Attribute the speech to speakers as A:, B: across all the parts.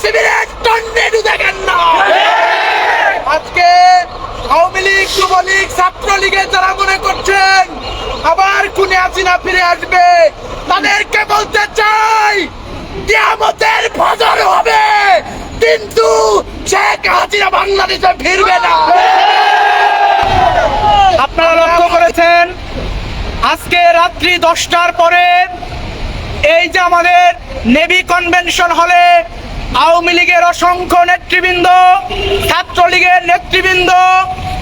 A: শিবিরের দণ্ডে ঢুকেন না আজকে আওয়ামী লীগ, যুবলীগ, ছাত্রলীগের যারা মনে করছেন, আবার কুনে খুনে আসিনা ফিরে আসবে, তাদেরকে বলতে চাই, কিয়ামতের ফজর হবে, কিন্তু শেখ হাসিনা বাংলাদেশে ফিরবে না।
B: আপনারা লক্ষ্য করেছেন, আজকে রাত্রি দশটার পরে এই যে আমাদের নেভি কনভেনশন হলে আওয়ামী লীগের অসংখ্য নেতৃবৃন্দ, ছাত্রলীগের নেতৃবৃন্দ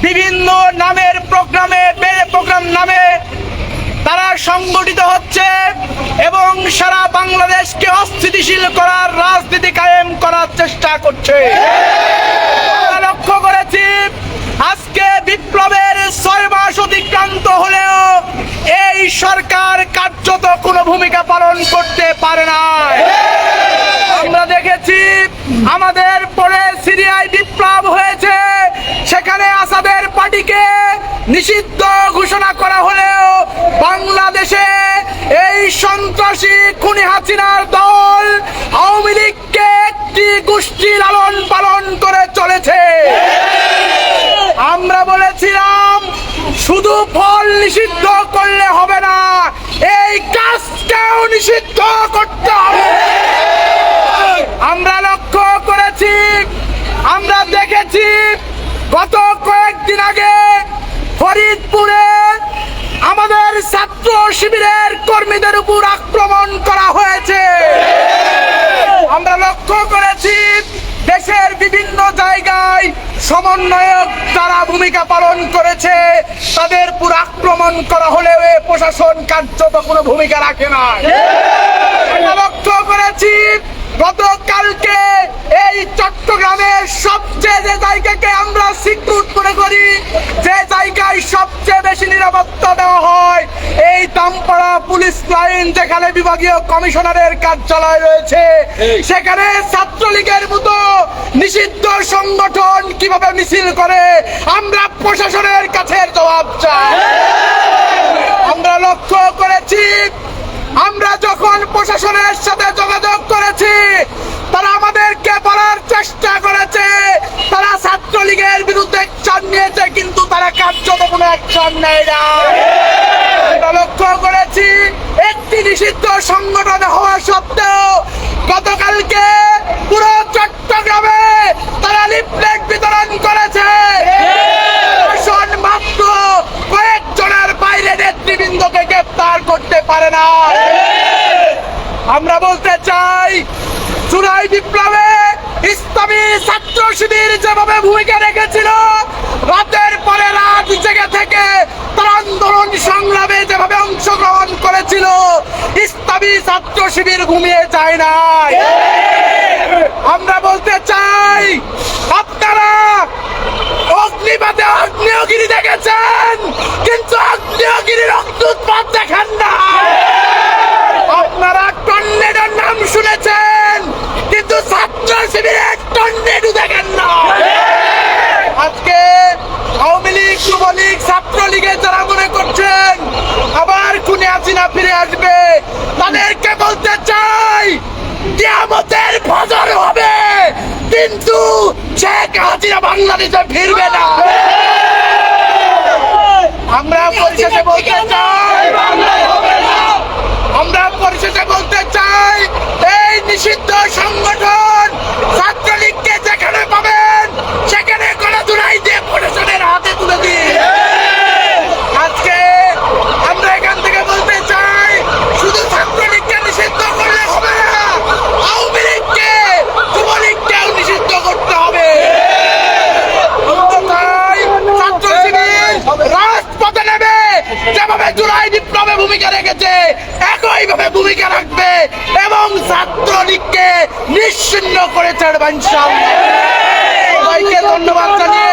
B: বিভিন্ন নামের প্রোগ্রামে প্রোগ্রাম নামে তারা সংগঠিত হচ্ছে এবং সারা বাংলাদেশকে অস্থিতিশীল করার রাজনীতি কায়েম করার চেষ্টা করছে। লক্ষ্য করেছি, আজকে বিপ্লবের ছয় মাস অতিক্রান্ত হলেও এই সরকার কার্যত কোনো ভূমিকা পালন করতে পারে না দেখেছি আমাদের পরে সিরিয়ায় বিপ্লব হয়েছে। সেখানে আসাদের পার্টিকে নিষিদ্ধ ঘোষণা করা হলেও বাংলাদেশে এই সন্ত্রাসী খুনি হাসিনার দল আওয়ামী লীগকে একটি গোষ্ঠী লালন পালন করে চলেছে। আমরা বলেছিলাম, শুধু ফল নিষিদ্ধ করলে হবে না, এই কাজটাও নিষিদ্ধ করতে কর্মীদের উপর আক্রমণ করা হয়েছে। আমরা লক্ষ্য করেছি, দেশের বিভিন্ন জায়গায় সমন্বয়ক যারা ভূমিকা পালন করেছে, তাদের পুরো আক্রমণ করা হলেও প্রশাসন কার্যত কোনো ভূমিকা রাখে না লক্ষ্য করেছি, গতকালকে এই চট্টগ্রামের সবচেয়ে লাইন যেখানে বিভাগীয় কমিশনারের কার্যালয় রয়েছে। সেখানে ছাত্রলীগের মতো নিষিদ্ধ সংগঠন কীভাবে মিছিল করে? আমরা প্রশাসনের কাছে জবাব চাই। আমরা লক্ষ্য করেছি আমরা যখন প্রশাসনের সাথে যোগাযোগ করেছি তারা আমাদেরকে বলার চেষ্টা করেছে তারা ছাত্রলীগের বিরুদ্ধে অ্যাকশন নিয়েছে কিন্তু তারা কার্যত কোনো অ্যাকশন নেয় না একটি নিষিদ্ধ সংগঠন হওয়া সত্ত্বেও গতকালকে পুরো চট্টগ্রামে তারা লিফলেট বিতরণ করেছে। মাত্র কয়েকজনের বাইরে নেতৃবৃন্দকে গ্রেপ্তার করতে পারে না। আমরা বলতে চাই চুরাই বিপ্লবে ইসলামী ছাত্র শিবির যেভাবে ভূমিকা রেখেছিল, রাতের পরে রাত জেগে থেকে তারা আন্দোলন সংগ্রামে যেভাবে অংশগ্রহণ করেছিল ইসলামী ছাত্র শিবির ঘুমিয়ে যায় নাই। আমরা বলতে চাই কিন্তু শেখ হাসিনা বাংলাদেশে ফিরবে না। আমরা পরিশেষে বলতে চাই, আমরা পরিশেষে বলতে চাই, এই নিষিদ্ধ সংগঠন ছাত্রলীগকে যেখানে পাবেন সেখানে গণধুলাই দিয়ে প্রশাসনের হাতে তুলে দিন আজকে আমরা এখান থেকে বলতে চাই শুধু ছাত্রলীগকে নিষিদ্ধ করলে হবে না আওয়ামী লীগকে যুবলীগকেও নিষিদ্ধ করতে হবে অন্যথায় ছাত্র শিবির রাজপথে নেবে যেভাবে জুলাই বিপ্লবে ভূমিকা রেখেছে একইভাবে ভূমিকা রাখবে এবং ছাত্রলীগকে নিশ্চিন্ন করে ছাড়বে ইনশাআল্লাহ। সবাইকে ধন্যবাদ জানিয়ে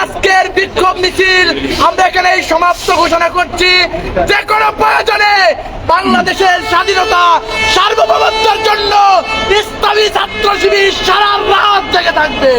B: আজকের বিক্ষোভ মিছিল আমরা এখানে সমাপ্ত ঘোষণা করছি। যে কোনো প্রয়োজনে বাংলাদেশের স্বাধীনতা সার্বভৌমত্বের জন্য ইসলামী ছাত্র শিবির সারা রাত জেগে থাকবে।